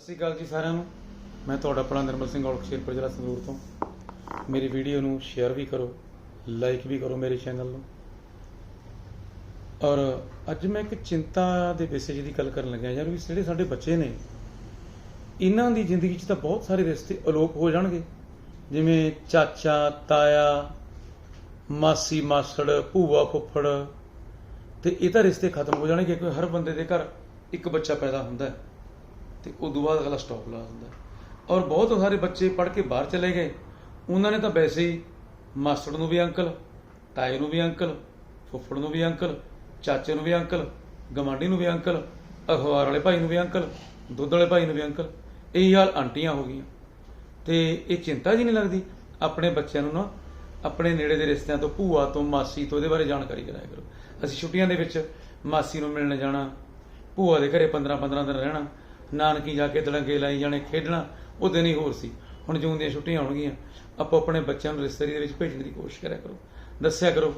ਸਤਿ ਸ਼੍ਰੀ ਅਕਾਲ ਜੀ ਸਾਰਿਆਂ ਨੂੰ। ਮੈਂ ਤੁਹਾਡਾ ਆਪਣਾ ਨਿਰਮਲ ਸਿੰਘ ਔਲਖ ਸ਼ੇਰਪੁਰ ਜ਼ਿਲ੍ਹਾ ਸੰਗਰੂਰ ਤੋਂ। ਮੇਰੀ ਵੀਡੀਓ ਨੂੰ ਸ਼ੇਅਰ ਵੀ ਕਰੋ ਲਾਈਕ ਵੀ ਕਰੋ ਮੇਰੇ ਚੈਨਲ ਨੂੰ। ਔਰ ਅੱਜ ਮੈਂ ਇੱਕ ਚਿੰਤਾ ਦੇ ਵਿਸ਼ੇ ਦੀ ਗੱਲ ਕਰਨ ਲੱਗਿਆ ਯਾਰ, ਵੀ ਜਿਹੜੇ ਸਾਡੇ ਬੱਚੇ ਨੇ, ਇਹਨਾਂ ਦੀ ਜ਼ਿੰਦਗੀ 'ਚ ਤਾਂ ਬਹੁਤ ਸਾਰੇ ਰਿਸ਼ਤੇ ਅਲੋਪ ਹੋ ਜਾਣਗੇ। ਜਿਵੇਂ ਚਾਚਾ, ਤਾਇਆ, ਮਾਸੀ ਮਾਸੜ, ਭੂਆ ਫੁੱਫੜ, ਤੇ ਇਹ ਤਾਂ ਰਿਸ਼ਤੇ ਖਤਮ ਹੋ ਜਾਣਗੇ, ਕਿਉਂਕਿ ਹਰ ਬੰਦੇ ਦੇ ਘਰ ਇੱਕ ਬੱਚਾ ਪੈਦਾ ਹੁੰਦਾ ਹੈ। ਤੇ ਤੋਂ ਬਾਅਦ ਅਗਲਾ ਸਟਾਪ ਲਾ ਦਿੰਦਾ। ਔਰ ਬਹੁਤ ਸਾਰੇ ਬੱਚੇ ਪੜ੍ਹ ਕੇ ਬਾਹਰ ਚਲੇ ਗਏ। ਉਹਨਾਂ ਨੇ ਤਾਂ ਵੈਸੇ ਹੀ ਮਾਸਟਰ ਨੂੰ ਵੀ ਅੰਕਲ, ਤਾਏ ਨੂੰ ਵੀ ਅੰਕਲ, ਫੁੱਫੜ ਨੂੰ ਵੀ ਅੰਕਲ, ਚਾਚੇ ਨੂੰ ਵੀ ਅੰਕਲ ਗਵਾਂਢੀ ਨੂੰ ਵੀ ਅੰਕਲ, ਅਖਬਾਰ ਵਾਲੇ ਭਾਈ ਨੂੰ ਵੀ ਅੰਕਲ, ਦੁੱਧ ਵਾਲੇ ਭਾਈ ਨੂੰ ਵੀ ਅੰਕਲ, ਇਹੀ ਹਾਲ ਆਂਟੀਆਂ ਹੋ ਗਈਆਂ। ਤੇ ਇਹ ਚਿੰਤਾ ਜੀ ਨਹੀਂ ਲੱਗਦੀ? ਆਪਣੇ ਬੱਚਿਆਂ ਨੂੰ ਨਾ ਆਪਣੇ ਨੇੜੇ ਦੇ ਰਿਸ਼ਤਿਆਂ ਤੋਂ, ਭੂਆ ਤੋਂ, ਮਾਸੀ ਤੋਂ ਇਹਦੇ ਬਾਰੇ ਜਾਣਕਾਰੀ ਕਰਾਇਆ ਕਰੋ। ਅਸੀਂ ਛੁੱਟੀਆਂ ਦੇ ਵਿੱਚ ਮਾਸੀ ਨੂੰ ਮਿਲਣ ਜਾਣਾ, ਭੂਆ ਦੇ ਘਰੇ 15 15 ਦਿਨ ਰਹਿਣਾ ਨਾਨਕੀ ਜਾ ਕੇ ਦੜੰਗੇ ਲਾਈ ਜਾਣੇ, ਖੇਡਣਾ, ਉਹ ਦਿਨ ਹੀ ਹੋਰ ਸੀ। ਹੁਣ ਜੂਨ ਦੀਆਂ ਛੁੱਟੀਆਂ ਆਉਣਗੀਆਂ, ਆਪੋ ਆਪਣੇ ਬੱਚਿਆਂ ਨੂੰ ਰਿਸ਼ਤੇਦਾਰੀ ਦੇ ਵਿੱਚ ਭੇਜਣ ਦੀ ਕੋਸ਼ਿਸ਼ ਕਰਿਆ ਕਰੋ। ਦੱਸਿਆ ਕਰੋ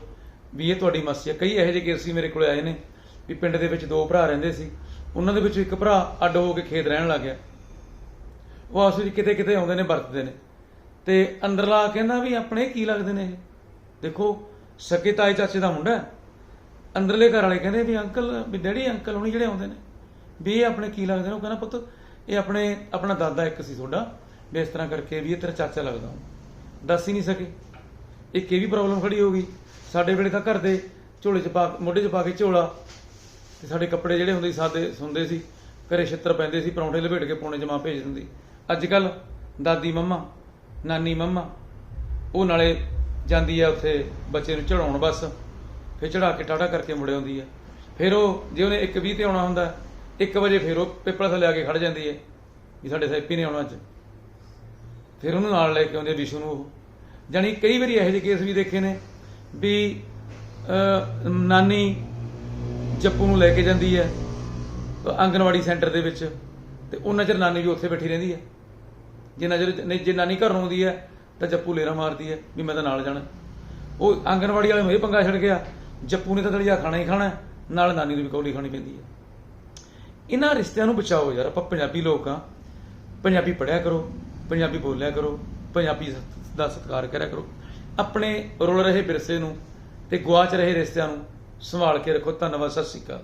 ਵੀ ਇਹ ਤੁਹਾਡੀ ਮਾਸੀ ਹੈ ਕਈ ਇਹੋ ਜਿਹੇ ਕੇਸ ਮੇਰੇ ਕੋਲ ਆਏ ਨੇ ਵੀ ਪਿੰਡ ਦੇ ਵਿੱਚ ਦੋ ਭਰਾ ਰਹਿੰਦੇ ਸੀ। ਉਹਨਾਂ ਦੇ ਵਿੱਚੋਂ ਇੱਕ ਭਰਾ ਅੱਡ ਹੋ ਕੇ ਖੇਤ ਰਹਿਣ ਲੱਗ ਗਿਆ ਉਹ ਆਸ ਵਿੱਚ ਕਿਤੇ ਕਿਤੇ ਆਉਂਦੇ ਨੇ, ਵਰਤਦੇ ਨੇ। ਤੇ ਅੰਦਰਲਾ ਕਹਿੰਦਾ ਵੀ ਆਪਣੇ ਕੀ ਲੱਗਦੇ ਨੇ ਇਹ? ਦੇਖੋ, ਸਕੇ ਤਾਏ ਚਾਚੇ ਦਾ ਮੁੰਡਾ ਅੰਦਰਲੇ ਘਰ ਵਾਲੇ ਕਹਿੰਦੇ ਵੀ ਅੰਕਲ, ਵੀ ਡੈਡੀ ਅੰਕਲ ਹੁਣੀ ਜਿਹੜੇ ਆਉਂਦੇ ਨੇ। ਵੀ ਇਹ ਆਪਣੇ ਕੀ ਲੱਗਦੇ ਨੇ? ਉਹ ਕਹਿੰਦਾ, ਪੁੱਤ, ਇਹ ਆਪਣੇ, ਆਪਣਾ ਦਾਦਾ ਇੱਕ ਸੀ ਤੁਹਾਡਾ, ਵੀ ਇਸ ਤਰ੍ਹਾਂ ਕਰਕੇ ਵੀ ਇਹ ਤੇਰਾ ਚਾਚਾ ਲੱਗਦਾ ਹੁਣ। ਦੱਸ ਹੀ ਨਹੀਂ ਸਕੇ। ਇੱਕ ਇਹ ਵੀ ਪ੍ਰੋਬਲਮ ਖੜੀ ਹੋ ਗਈ। ਸਾਡੇ ਵੇਲੇ ਤਾਂ ਘਰ ਦੇ ਝੋਲੇ 'ਚ ਪਾ, ਮੋਢੇ 'ਚ ਪਾ ਕੇ ਝੋਲਾ ਤੇ ਸਾਡੇ ਕੱਪੜੇ ਜਿਹੜੇ ਹੁੰਦੇ ਸੀ, ਸਾਦੇ ਸੁੰਦੇ ਸੀ, ਘਰੇ ਛਿੱਤਰ ਪੈਂਦੇ ਸੀ, ਪਰੌਂਠੇ ਲਪੇਟ ਕੇ ਪੌਣੇ ਜਮਾ ਭੇਜ ਦਿੰਦੀ। ਅੱਜ ਕੱਲ ਦਾਦੀ ਮੰਮਾ, ਨਾਨੀ ਮੰਮਾ, ਉਹ ਨਾਲੇ ਜਾਂਦੀ ਆ ਉੱਥੇ ਬੱਚੇ ਨੂੰ ਚੜਾਉਣ ਬਸ। ਫਿਰ ਚੜਾ ਕੇ ਟਾਟਾ ਕਰਕੇ ਮੁੜ ਆਉਂਦੀ ਹੈ ਫਿਰ ਉਹ, ਜੇ ਉਹਨੇ 1:20 ਤੇ ਆਉਣਾ ਹੁੰਦਾ 1 ਵਜੇ ਫਿਰ ਉਹ ਪੇਪਰ ਥੱਲੇ ਆ ਕੇ ਖੜ ਜਾਂਦੀ ਹੈ ਵੀ ਸਾਡੇ ਸੈਪੀ ਨੇ ਆਉਣਾ ਅੱਜ। ਫਿਰ ਉਹਨੂੰ ਨਾਲ ਲੈ ਕੇ ਆਉਂਦੇ ਵਿਸ਼ੂ ਨੂੰ ਉਹ। ਜਾਣੀ ਕਈ ਵਾਰੀ ਇਹੋ ਜਿਹੇ ਕੇਸ ਵੀ ਦੇਖੇ ਨੇ ਵੀ ਨਾਨੀ ਜੱਪੂ ਨੂੰ ਲੈ ਕੇ ਜਾਂਦੀ ਹੈ ਆਂਗਨਵਾੜੀ ਸੈਂਟਰ ਦੇ ਵਿੱਚ ਤੇ ਉਹਨਾਂ ਚਿਰ ਨਾਨੀ ਵੀ ਉੱਥੇ ਬੈਠੀ ਰਹਿੰਦੀ ਹੈ। ਜਿੰਨਾ ਚਿਰ ਨਹੀਂ, ਜੇ ਨਾਨੀ ਘਰ ਨੂੰ ਆਉਂਦੀ ਹੈ ਤਾਂ ਜੱਪੂ ਲੇਰਾ ਮਾਰਦੀ ਹੈ ਵੀ ਮੈਂ ਤਾਂ ਨਾਲ ਜਾਣਾ। ਉਹ ਆਂਗਣਵਾੜੀ ਵਾਲੇ ਨੂੰ ਇਹ ਪੰਗਾ ਛੱਡ ਗਿਆ, ਜੱਪੂ ਨੇ ਤਾਂ ਦਲੀਆ ਖਾਣਾ ਹੀ ਖਾਣਾ, ਨਾਲ ਨਾਨੀ ਨੂੰ ਵੀ ਕੌਲੀ ਖਾਣੀ ਪੈਂਦੀ ਹੈ। ਇਹਨਾਂ ਰਿਸ਼ਤਿਆਂ ਨੂੰ ਬਚਾਓ ਯਾਰ, ਆਪਾਂ ਪੰਜਾਬੀ ਲੋਕ ਆ ਪੰਜਾਬੀ ਪੜ੍ਹਿਆ ਕਰੋ, ਪੰਜਾਬੀ ਬੋਲਿਆ ਕਰੋ, ਪੰਜਾਬੀ ਦਾ ਸਤਿਕਾਰ ਕਰਿਆ ਕਰੋ। ਆਪਣੇ ਰੁਲ ਰਹੇ ਵਿਰਸੇ ਨੂੰ ਤੇ ਗੁਆਚ ਰਹੇ ਰਿਸ਼ਤਿਆਂ ਨੂੰ ਸੰਭਾਲ ਕੇ ਰੱਖੋ। ਧੰਨਵਾਦ, ਸਤਿ ਸ਼੍ਰੀ ਅਕਾਲ।